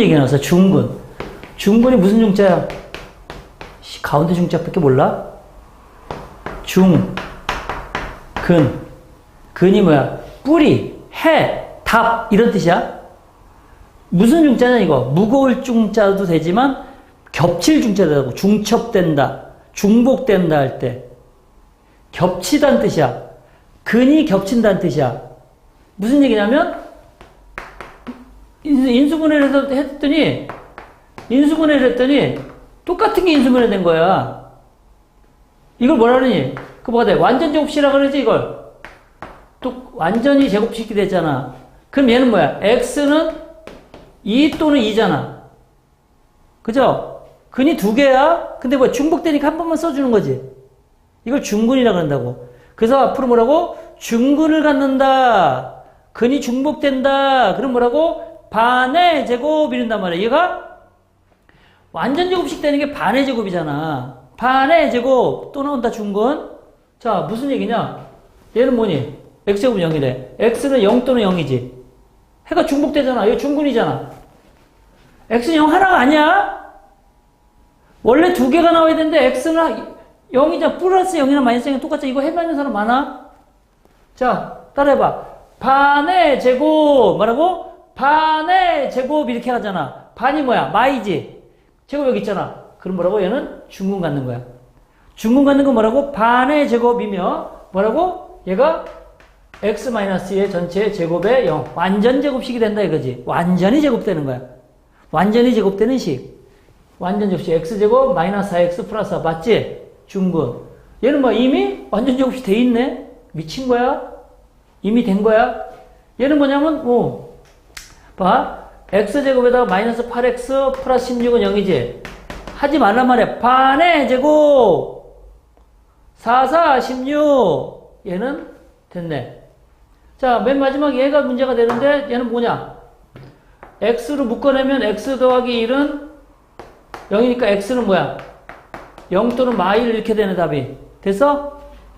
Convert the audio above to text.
얘기 나왔어. 중근. 중근이 무슨 중자야? 씨, 가운데 중자밖에 몰라? 중, 근. 근이 뭐야? 뿌리, 해, 답 이런 뜻이야. 무슨 중자냐 이거? 무거울 중자도 되지만 겹칠 중자도 되고 중첩된다, 중복된다 할 때 겹치다는 뜻이야. 근이 겹친다는 뜻이야. 무슨 얘기냐면 인수- 인수분해를 했더니 인수분해를 했더니 똑같은 게 인수분해 된 거야. 이걸 뭐라 그러니? 그 뭐가 돼? 완전 제곱식이라 그러지 이걸. 또 완전히 제곱식이 됐잖아. 그럼 얘는 뭐야? x는 2 또는 2잖아. 그죠? 근이 두 개야? 근데 뭐 중복되니까 한 번만 써주는 거지. 이걸 중근이라 그런다고. 그래서 앞으로 뭐라고? 중근을 갖는다. 근이 중복된다. 그럼 뭐라고? 반의 제곱 이른단 말이야. 얘가 완전 제곱식 되는 게 반의 제곱이잖아. 반의 제곱 또 나온다 중근. 자 무슨 얘기냐? 얘는 뭐니? x제곱은 0이래. x는 0 또는 0이지. 해가 중복되잖아. 이거 중근이잖아. x는 0 하나가 아니야? 원래 두 개가 나와야 되는데 x는 0이자 플러스 0이나 마이너스 0이 똑같아. 이거 해봤는 사람 많아? 자, 따라해봐. 반의 제곱, 뭐라고? 반의 제곱 이렇게 하잖아. 반이 뭐야? 마이지. 제곱 여기 있잖아. 그럼 뭐라고? 얘는 중근 갖는 거야. 중근 갖는 건 뭐라고? 반의 제곱이며 뭐라고? 얘가 x-의 전체 제곱의 0. 완전 제곱식이 된다 이거지. 완전히 제곱되는 거야. 완전히 제곱되는 식. 완전 제곱식. x제곱 마이너스 4x 플러스 4 맞지? 중근. 얘는 뭐 이미 완전 제곱식 돼 있네? 미친 거야? 이미 된 거야? 얘는 뭐냐면, 어, 봐. x제곱에다가 마이너스 8x 플러스 16은 0이지. 하지 말란 말이야. 반의 제곱. 4, 4, 16. 얘는 됐네. 자, 맨 마지막 얘가 문제가 되는데, 얘는 뭐냐? x로 묶어내면 x 더하기 1은 0이니까 x는 뭐야? 0 또는 마일 이렇게 되는 답이. 됐어?